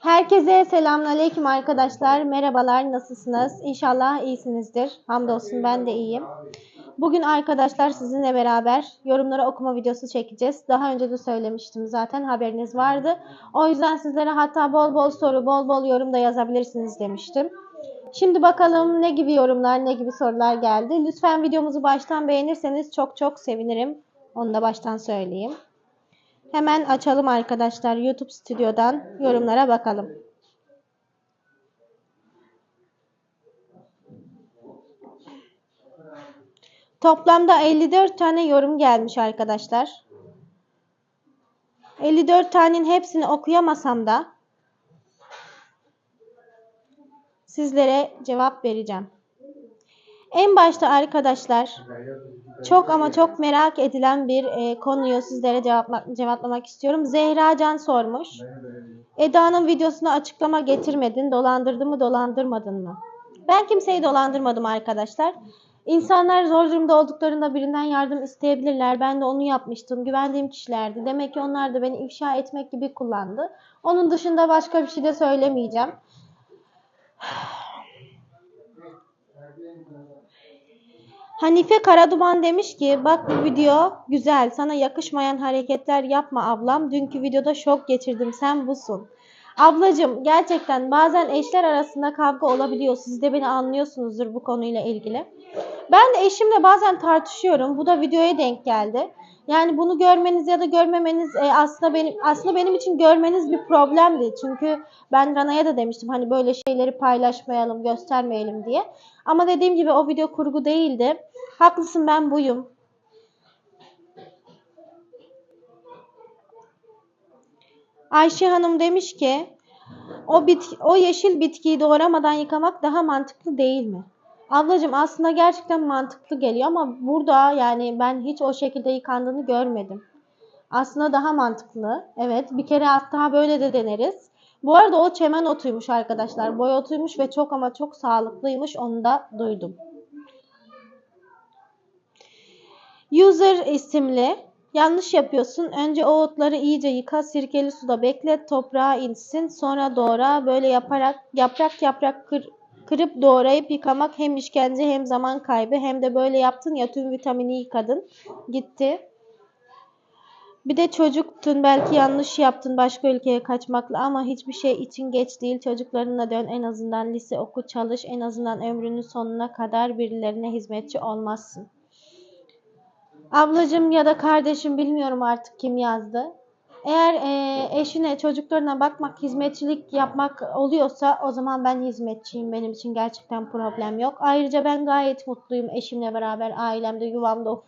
Herkese selamünaleyküm arkadaşlar. Merhabalar, nasılsınız? İnşallah iyisinizdir. Hamdolsun ben de iyiyim. Bugün arkadaşlar sizinle beraber yorumları okuma videosu çekeceğiz. Daha önce de söylemiştim zaten haberiniz vardı. O yüzden sizlere hatta bol bol soru, bol bol yorum da yazabilirsiniz demiştim. Şimdi bakalım ne gibi yorumlar, ne gibi sorular geldi. Lütfen videomuzu baştan beğenirseniz çok çok sevinirim. Onu da baştan söyleyeyim. Hemen açalım arkadaşlar YouTube stüdyodan yorumlara bakalım. Toplamda 54 tane yorum gelmiş arkadaşlar. 54 tanenin hepsini okuyamasam da sizlere cevap vereceğim. En başta arkadaşlar çok ama çok merak edilen bir e, konuyu sizlere cevapla, cevaplamak istiyorum. Zehra Can sormuş. Eda'nın videosuna açıklama getirmedin. Dolandırdı mı dolandırmadın mı? Ben kimseyi dolandırmadım arkadaşlar. İnsanlar zor durumda olduklarında birinden yardım isteyebilirler. Ben de onu yapmıştım. Güvendiğim kişilerdi. Demek ki onlar da beni ifşa etmek gibi kullandı. Onun dışında başka bir şey de söylemeyeceğim. Hanife Karaduman demiş ki bak bu video güzel sana yakışmayan hareketler yapma ablam dünkü videoda şok geçirdim sen busun. Ablacım gerçekten bazen eşler arasında kavga olabiliyor siz de beni anlıyorsunuzdur bu konuyla ilgili. Ben de eşimle bazen tartışıyorum bu da videoya denk geldi. Yani bunu görmeniz ya da görmemeniz e, aslında benim aslında benim için görmeniz bir problemdi. Çünkü ben Rana'ya da demiştim hani böyle şeyleri paylaşmayalım, göstermeyelim diye. Ama dediğim gibi o video kurgu değildi. Haklısın ben buyum. Ayşe Hanım demiş ki o bit o yeşil bitkiyi doğramadan yıkamak daha mantıklı değil mi? Ablacığım aslında gerçekten mantıklı geliyor ama burada yani ben hiç o şekilde yıkandığını görmedim. Aslında daha mantıklı. Evet bir kere hatta böyle de deneriz. Bu arada o çemen otuymuş arkadaşlar. Boy otuymuş ve çok ama çok sağlıklıymış. Onu da duydum. User isimli yanlış yapıyorsun. Önce o otları iyice yıka, sirkeli suda beklet, toprağa insin, sonra doğra. Böyle yaparak yaprak yaprak kır, kırıp doğrayıp yıkamak hem işkence hem zaman kaybı hem de böyle yaptın ya tüm vitamini yıkadın. Gitti. Bir de çocuktun belki yanlış yaptın başka ülkeye kaçmakla ama hiçbir şey için geç değil. Çocuklarına dön en azından lise oku çalış en azından ömrünün sonuna kadar birilerine hizmetçi olmazsın. Ablacım ya da kardeşim bilmiyorum artık kim yazdı. Eğer e, eşine çocuklarına bakmak, hizmetçilik yapmak oluyorsa o zaman ben hizmetçiyim. Benim için gerçekten problem yok. Ayrıca ben gayet mutluyum eşimle beraber, ailemde, yuvamda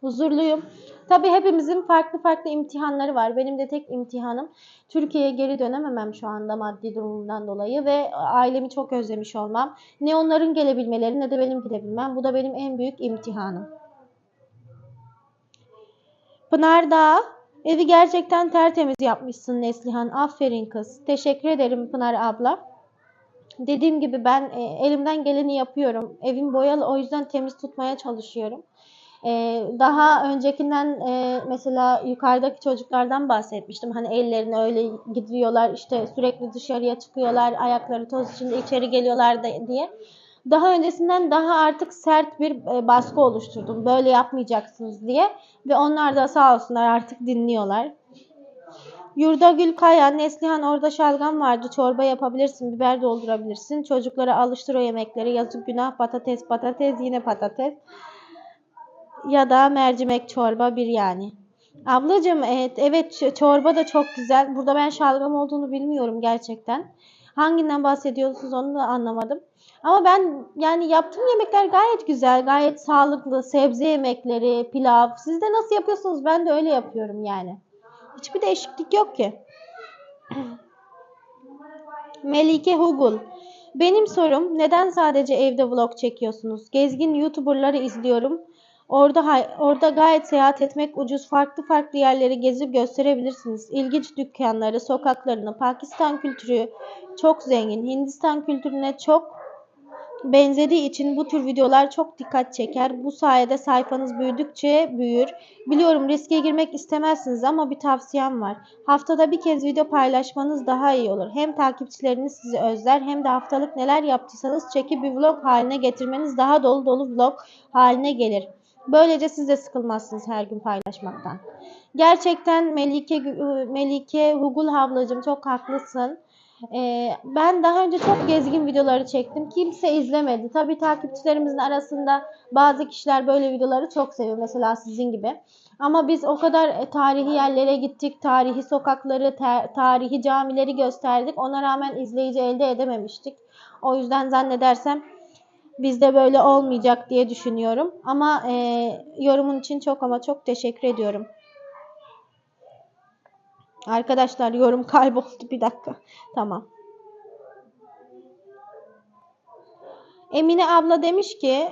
huzurluyum. Tabii hepimizin farklı farklı imtihanları var. Benim de tek imtihanım Türkiye'ye geri dönememem şu anda maddi durumumdan dolayı ve ailemi çok özlemiş olmam. Ne onların gelebilmeleri ne de benim gidebilmem. Bu da benim en büyük imtihanım. Pınar Dağ, evi gerçekten tertemiz yapmışsın Neslihan. Aferin kız. Teşekkür ederim Pınar abla. Dediğim gibi ben e, elimden geleni yapıyorum. Evim boyalı o yüzden temiz tutmaya çalışıyorum. E, daha öncekinden e, mesela yukarıdaki çocuklardan bahsetmiştim. Hani ellerini öyle gidiyorlar işte sürekli dışarıya çıkıyorlar ayakları toz içinde içeri geliyorlar da, diye. Daha öncesinden daha artık sert bir e, baskı oluşturdum. Böyle yapmayacaksınız diye. Ve onlar da sağ olsunlar artık dinliyorlar. Yurda Gül Kaya, Neslihan orada şalgam vardı. Çorba yapabilirsin, biber doldurabilirsin. Çocuklara alıştır o yemekleri. Yazık günah patates patates yine patates. Ya da mercimek çorba bir yani. Ablacığım evet, evet çorba da çok güzel. Burada ben şalgam olduğunu bilmiyorum gerçekten. Hanginden bahsediyorsunuz onu da anlamadım. Ama ben yani yaptığım yemekler gayet güzel, gayet sağlıklı. Sebze yemekleri, pilav. Siz de nasıl yapıyorsunuz? Ben de öyle yapıyorum yani. Hiçbir değişiklik yok ki. Melike Hugul. Benim sorum neden sadece evde vlog çekiyorsunuz? Gezgin YouTuber'ları izliyorum. Orada orada gayet seyahat etmek ucuz. Farklı farklı yerleri gezip gösterebilirsiniz. İlginç dükkanları, sokaklarını, Pakistan kültürü çok zengin. Hindistan kültürüne çok benzediği için bu tür videolar çok dikkat çeker. Bu sayede sayfanız büyüdükçe büyür. Biliyorum riske girmek istemezsiniz ama bir tavsiyem var. Haftada bir kez video paylaşmanız daha iyi olur. Hem takipçileriniz sizi özler hem de haftalık neler yaptıysanız çekip bir vlog haline getirmeniz daha dolu dolu vlog haline gelir. Böylece siz de sıkılmazsınız her gün paylaşmaktan. Gerçekten Melike Melike Hugul ablacığım çok haklısın. Ee, ben daha önce çok gezgin videoları çektim. Kimse izlemedi. Tabii takipçilerimizin arasında bazı kişiler böyle videoları çok seviyor. Mesela sizin gibi. Ama biz o kadar e, tarihi yerlere gittik. Tarihi sokakları, tarihi camileri gösterdik. Ona rağmen izleyici elde edememiştik. O yüzden zannedersem bizde böyle olmayacak diye düşünüyorum. Ama e, yorumun için çok ama çok teşekkür ediyorum. Arkadaşlar yorum kayboldu bir dakika. Tamam. Emine abla demiş ki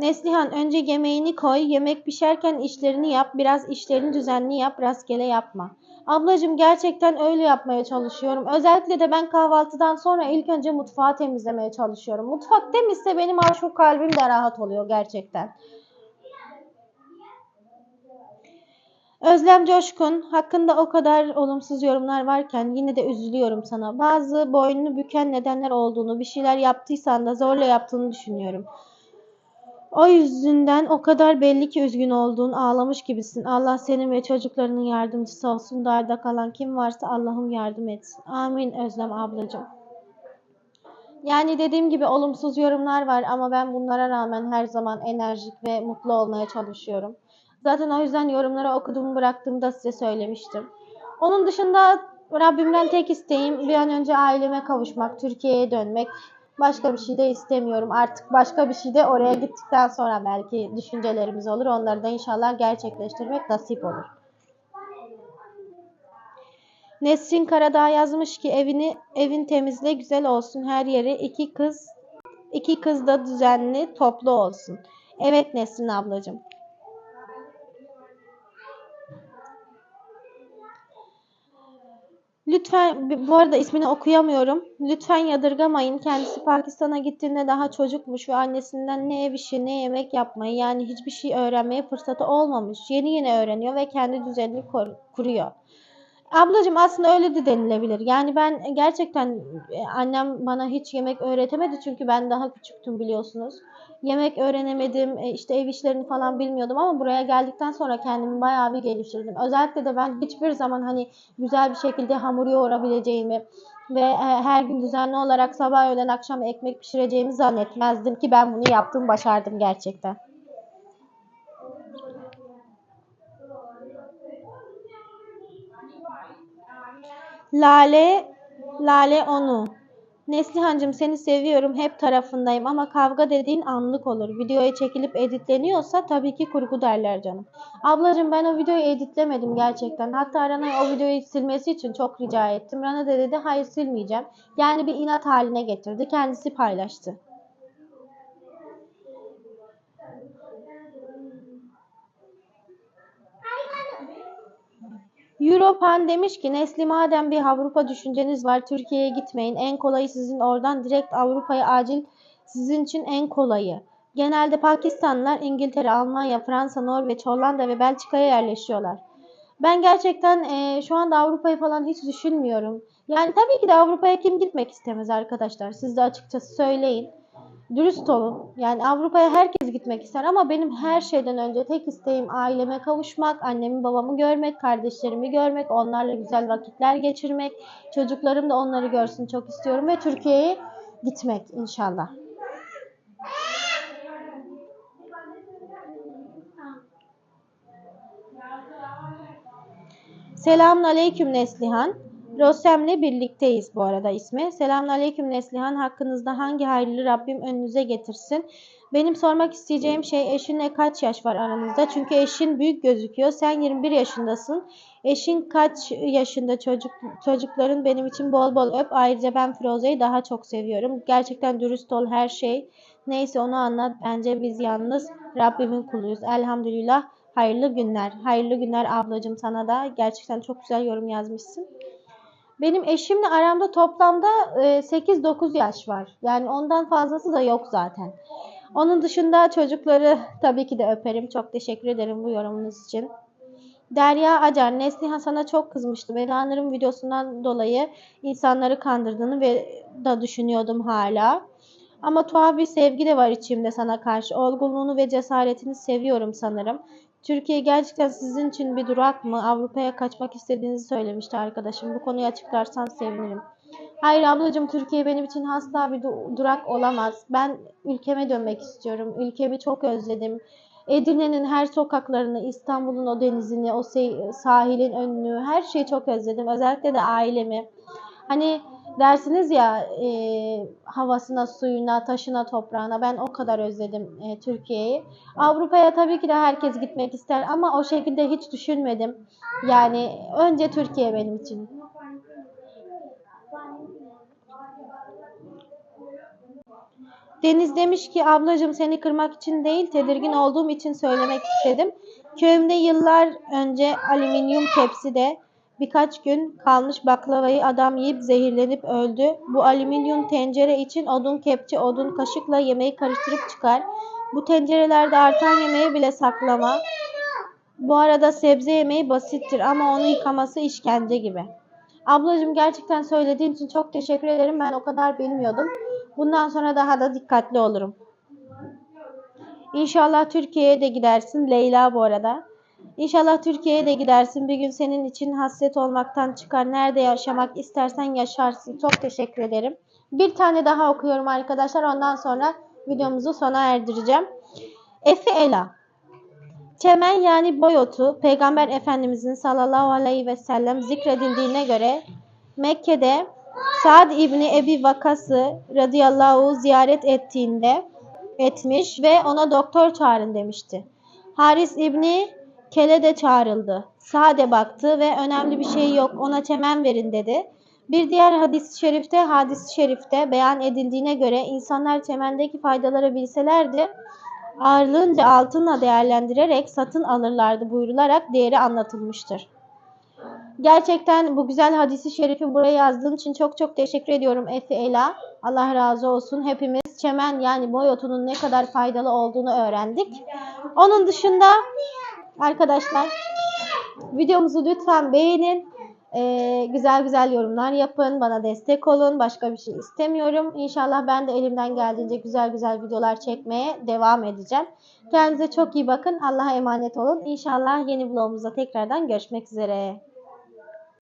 Neslihan önce yemeğini koy, yemek pişerken işlerini yap, biraz işlerini düzenli yap, rastgele yapma. Ablacığım gerçekten öyle yapmaya çalışıyorum. Özellikle de ben kahvaltıdan sonra ilk önce mutfağı temizlemeye çalışıyorum. Mutfak temizse benim aşık kalbim de rahat oluyor gerçekten. Özlem Coşkun hakkında o kadar olumsuz yorumlar varken yine de üzülüyorum sana. Bazı boynunu büken nedenler olduğunu, bir şeyler yaptıysan da zorla yaptığını düşünüyorum. O yüzünden o kadar belli ki üzgün olduğun, ağlamış gibisin. Allah senin ve çocuklarının yardımcısı olsun. Darda kalan kim varsa Allah'ım yardım etsin. Amin Özlem ablacığım. Yani dediğim gibi olumsuz yorumlar var ama ben bunlara rağmen her zaman enerjik ve mutlu olmaya çalışıyorum. Zaten o yüzden yorumları okuduğumu bıraktığımda size söylemiştim. Onun dışında Rabbimden tek isteğim bir an önce aileme kavuşmak, Türkiye'ye dönmek. Başka bir şey de istemiyorum. Artık başka bir şey de oraya gittikten sonra belki düşüncelerimiz olur. Onları da inşallah gerçekleştirmek nasip olur. Nesrin Karadağ yazmış ki evini evin temizle güzel olsun her yeri iki kız iki kız da düzenli toplu olsun. Evet Nesrin ablacığım. Lütfen bu arada ismini okuyamıyorum. Lütfen yadırgamayın. Kendisi Pakistan'a gittiğinde daha çocukmuş ve annesinden ne ev işi ne yemek yapmayı yani hiçbir şey öğrenmeye fırsatı olmamış. Yeni yeni öğreniyor ve kendi düzenini kuruyor. Ablacığım aslında öyle de denilebilir. Yani ben gerçekten e, annem bana hiç yemek öğretemedi çünkü ben daha küçüktüm biliyorsunuz. Yemek öğrenemedim, e, işte ev işlerini falan bilmiyordum ama buraya geldikten sonra kendimi bayağı bir geliştirdim. Özellikle de ben hiçbir zaman hani güzel bir şekilde hamur yoğurabileceğimi ve e, her gün düzenli olarak sabah öğlen akşam ekmek pişireceğimi zannetmezdim ki ben bunu yaptım, başardım gerçekten. Lale, Lale onu. Neslihancığım seni seviyorum, hep tarafındayım ama kavga dediğin anlık olur. Videoya çekilip editleniyorsa tabii ki kurgu derler canım. Ablacığım ben o videoyu editlemedim gerçekten. Hatta Rana'ya o videoyu silmesi için çok rica ettim. Rana da dedi hayır silmeyeceğim. Yani bir inat haline getirdi. Kendisi paylaştı. Europan demiş ki Nesli madem bir Avrupa düşünceniz var Türkiye'ye gitmeyin. En kolayı sizin oradan direkt Avrupa'ya acil sizin için en kolayı. Genelde Pakistanlılar İngiltere, Almanya, Fransa, Norveç, Hollanda ve Belçika'ya yerleşiyorlar. Ben gerçekten e, şu anda Avrupa'yı falan hiç düşünmüyorum. Yani tabii ki de Avrupa'ya kim gitmek istemez arkadaşlar. Siz de açıkçası söyleyin dürüst olun. Yani Avrupa'ya herkes gitmek ister ama benim her şeyden önce tek isteğim aileme kavuşmak, annemi babamı görmek, kardeşlerimi görmek, onlarla güzel vakitler geçirmek. Çocuklarım da onları görsün çok istiyorum ve Türkiye'ye gitmek inşallah. Selamun Aleyküm Neslihan. Rosem'le birlikteyiz bu arada ismi. Selamünaleyküm Neslihan. Hakkınızda hangi hayırlı Rabbim önünüze getirsin. Benim sormak isteyeceğim şey eşinle kaç yaş var aranızda? Çünkü eşin büyük gözüküyor. Sen 21 yaşındasın. Eşin kaç yaşında çocuk çocukların benim için bol bol öp. Ayrıca ben Firoze'yi daha çok seviyorum. Gerçekten dürüst ol her şey. Neyse onu anlat. Bence biz yalnız Rabbimin kuluyuz. Elhamdülillah. Hayırlı günler. Hayırlı günler ablacığım sana da. Gerçekten çok güzel yorum yazmışsın. Benim eşimle aramda toplamda e, 8-9 yaş var. Yani ondan fazlası da yok zaten. Onun dışında çocukları tabii ki de öperim. Çok teşekkür ederim bu yorumunuz için. Derya Acar, Neslihan sana çok kızmıştı. Veganların videosundan dolayı insanları kandırdığını ve da düşünüyordum hala. Ama tuhaf bir sevgi de var içimde sana karşı. Olgunluğunu ve cesaretini seviyorum sanırım. Türkiye gerçekten sizin için bir durak mı? Avrupa'ya kaçmak istediğinizi söylemişti arkadaşım. Bu konuyu açıklarsan sevinirim. Hayır ablacığım Türkiye benim için asla bir du- durak olamaz. Ben ülkeme dönmek istiyorum. Ülkemi çok özledim. Edirne'nin her sokaklarını, İstanbul'un o denizini, o sahilin önünü, her şeyi çok özledim. Özellikle de ailemi. Hani dersiniz ya e, havasına, suyuna, taşına, toprağına ben o kadar özledim e, Türkiye'yi. Avrupa'ya tabii ki de herkes gitmek ister ama o şekilde hiç düşünmedim. Yani önce Türkiye benim için. Deniz demiş ki ablacığım seni kırmak için değil tedirgin olduğum için söylemek istedim. Köyümde yıllar önce alüminyum tepside birkaç gün kalmış baklavayı adam yiyip zehirlenip öldü. Bu alüminyum tencere için odun kepçe odun kaşıkla yemeği karıştırıp çıkar. Bu tencerelerde artan yemeği bile saklama. Bu arada sebze yemeği basittir ama onu yıkaması işkence gibi. Ablacığım gerçekten söylediğin için çok teşekkür ederim. Ben o kadar bilmiyordum. Bundan sonra daha da dikkatli olurum. İnşallah Türkiye'ye de gidersin. Leyla bu arada. İnşallah Türkiye'ye de gidersin. Bir gün senin için hasret olmaktan çıkar. Nerede yaşamak istersen yaşarsın. Çok teşekkür ederim. Bir tane daha okuyorum arkadaşlar. Ondan sonra videomuzu sona erdireceğim. Efe Ela. Çemen yani boy otu Peygamber Efendimizin sallallahu aleyhi ve sellem zikredildiğine göre Mekke'de Sa'd İbni Ebi Vakas'ı radıyallahu ziyaret ettiğinde etmiş ve ona doktor çağırın demişti. Haris İbni Kele de çağrıldı. Sa'd'e baktı ve önemli bir şey yok ona çemen verin dedi. Bir diğer hadis-i şerifte hadis-i şerifte beyan edildiğine göre insanlar çemendeki faydaları bilselerdi ağırlığınca altınla değerlendirerek satın alırlardı buyurularak değeri anlatılmıştır. Gerçekten bu güzel hadisi şerifi buraya yazdığın için çok çok teşekkür ediyorum Efe Ela. Allah razı olsun. Hepimiz çemen yani boy ne kadar faydalı olduğunu öğrendik. Onun dışında arkadaşlar videomuzu lütfen beğenin. Ee, güzel güzel yorumlar yapın. Bana destek olun. Başka bir şey istemiyorum. İnşallah ben de elimden geldiğince güzel güzel videolar çekmeye devam edeceğim. Kendinize çok iyi bakın. Allah'a emanet olun. İnşallah yeni vlogumuzda tekrardan görüşmek üzere.